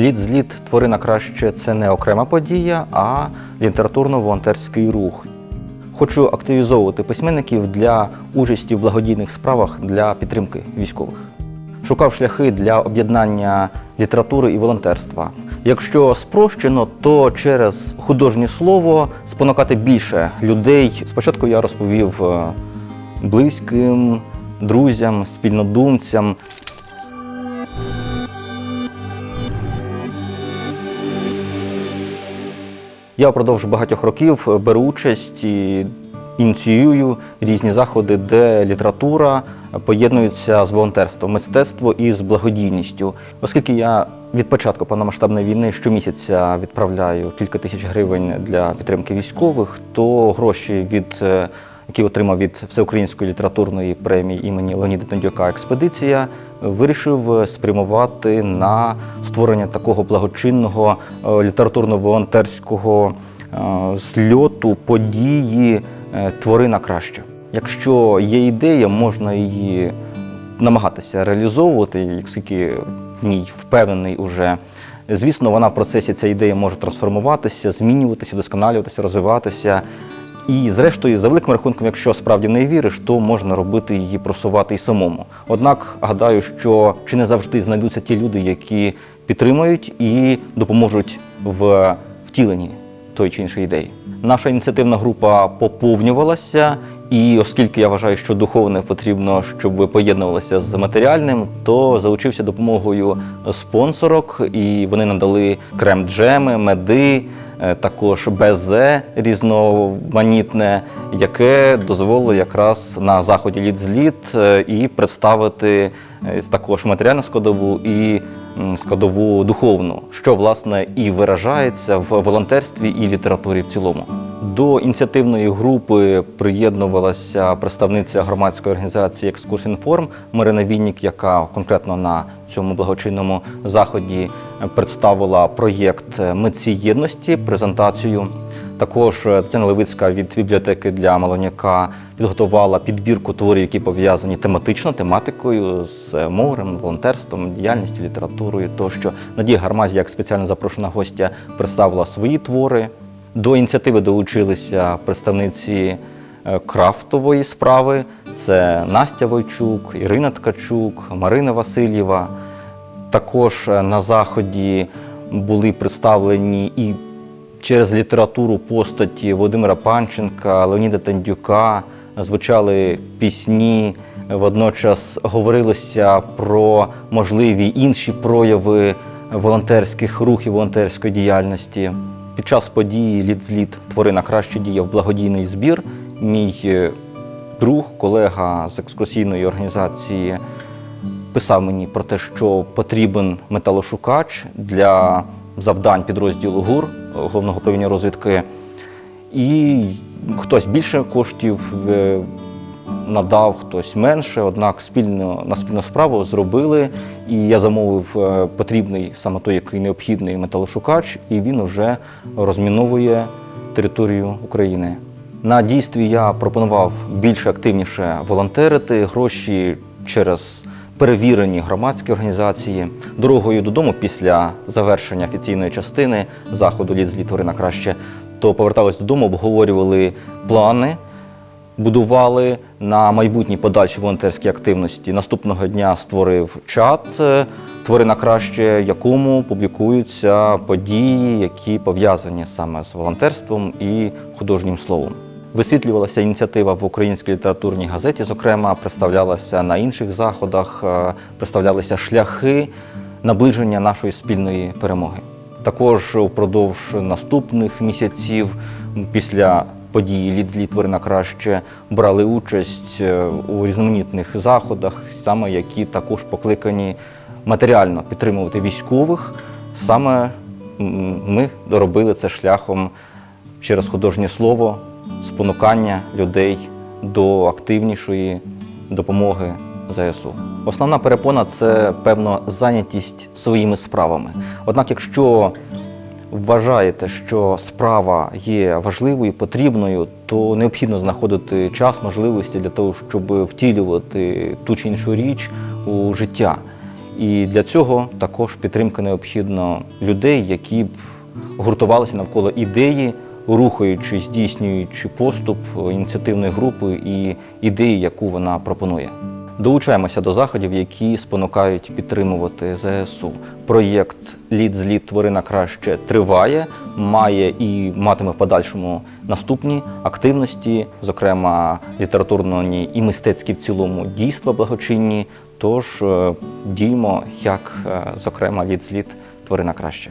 Лід зліт твори на краще це не окрема подія, а літературно-волонтерський рух. Хочу активізовувати письменників для участі в благодійних справах для підтримки військових. Шукав шляхи для об'єднання літератури і волонтерства. Якщо спрощено, то через художнє слово спонукати більше людей. Спочатку я розповів е, близьким, друзям, спільнодумцям. Я впродовж багатьох років беру участь і ініціюю різні заходи, де література поєднується з волонтерством, мистецтво і з благодійністю. Оскільки я від початку повномасштабної війни щомісяця відправляю кілька тисяч гривень для підтримки військових, то гроші від е, які отримав від всеукраїнської літературної премії імені Леоніда Тендюка Експедиція, вирішив спрямувати на створення такого благочинного е, літературно-волонтерського е, зльоту події е, твори на краще. Якщо є ідея, можна її намагатися реалізовувати, оскільки в ній впевнений уже. Звісно, вона в процесі ця ідея може трансформуватися, змінюватися, досконалюватися, розвиватися. І, зрештою, за великим рахунком, якщо справді в неї віриш, то можна робити її просувати і самому. Однак гадаю, що чи не завжди знайдуться ті люди, які підтримують і допоможуть в втіленні тої чи іншої ідеї. Наша ініціативна група поповнювалася, і оскільки я вважаю, що духовне потрібно, щоб поєднувалося з матеріальним, то залучився допомогою спонсорок, і вони надали крем-джеми, меди, е, також безе різноманітне, яке дозволило якраз на заході літ-зліт е, і представити е, також матеріальну складову і складову духовну, що власне і виражається в волонтерстві і літературі в цілому. До ініціативної групи приєднувалася представниця громадської організації «Екскурсінформ» Марина Віннік, яка конкретно на цьому благочинному заході представила проєкт Митці єдності, презентацію. Також Тетяна Левицька від бібліотеки для Малоняка підготувала підбірку творів, які пов'язані тематично, тематикою з морем, волонтерством, діяльністю, літературою тощо. Надія Гармазі, як спеціально запрошена гостя, представила свої твори. До ініціативи долучилися представниці е, крафтової справи. Це Настя Войчук, Ірина Ткачук, Марина Васильєва. Також е, на заході були представлені і через літературу постаті Володимира Панченка, Леоніда Тендюка, звучали пісні. Водночас говорилося про можливі інші прояви волонтерських рухів, волонтерської діяльності. Під час події «Літ-зліт твори на краще діяв благодійний збір. Мій е, друг, колега з екскурсійної організації писав мені про те, що потрібен металошукач для завдань підрозділу ГУР головного управління розвідки. І хтось більше коштів е, надав, хтось менше. Однак спільно на спільну справу зробили. І я замовив е, потрібний саме той, який необхідний металошукач, і він уже розміновує територію України. На дійстві я пропонував більше активніше волонтерити гроші через перевірені громадські організації. Дорогою додому після завершення офіційної частини заходу зліт твори на краще, то повертались додому, обговорювали плани, будували на майбутні подальші волонтерські активності. Наступного дня створив чат е, Твори на краще, якому публікуються події, які пов'язані саме з волонтерством і художнім словом. Висвітлювалася ініціатива в українській літературній газеті, зокрема, представлялася на інших заходах, е, представлялися шляхи наближення нашої спільної перемоги. Також впродовж наступних місяців, після події літ зліт твори на краще, брали участь е, у різноманітних заходах, саме які також покликані матеріально підтримувати військових. Саме ми робили це шляхом через художнє слово, спонукання людей до активнішої допомоги ЗСУ. Основна перепона це певно зайнятість своїми справами. Однак, якщо вважаєте, що справа є важливою, потрібною, то необхідно знаходити час, можливості для того, щоб втілювати ту чи іншу річ у життя. І для цього також підтримка необхідна людей, які б гуртувалися навколо ідеї, рухаючи, здійснюючи поступ ініціативної групи і ідеї, яку вона пропонує. Долучаємося до заходів, які спонукають підтримувати ЗСУ. Проєкт Лід з лід тварина краще триває, має і матиме в подальшому наступні активності, зокрема літературні і мистецькі в цілому дійства благочинні. Тож е, діємо як, е, зокрема, лід з лід тварина краще.